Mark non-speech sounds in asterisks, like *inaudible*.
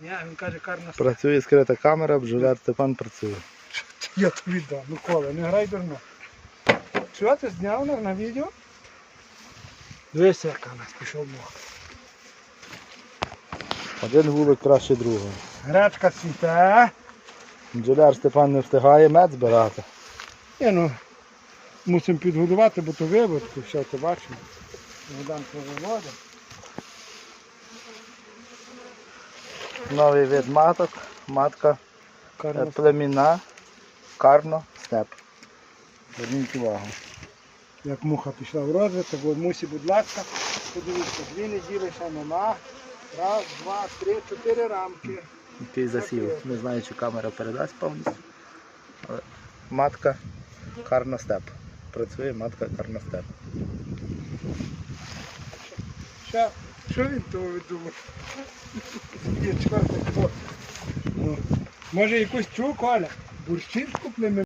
Ні, він каже, карна Працює скрита камера, бджоляр Степан працює. *laughs* Я тобі дам, Микола, не грай дурно. Що ти зняв на, на відео? Дивися, яка нас пішов мох. Один вулик краще другого. Гречка цвіте. Бджоляр Степан не встигає мед збирати. Ні, ну, мусимо підгодувати, бо то виводку, все, ти бачимо. Водан повиводить. Новий вид маток, матка е, Карна племінна, карно, степ. Зверніть увагу. як муха пішла в розвиток, от мусі, будь ласка, подивіться, дві неділі ще нема. Раз, два, три, чотири рамки. Який засів. Не знаю, чи камера передасть повністю. Але матка карно степ. Працює матка карно степ. Що він того віддумав? Може якусь чув, Коля? Бурщівську племен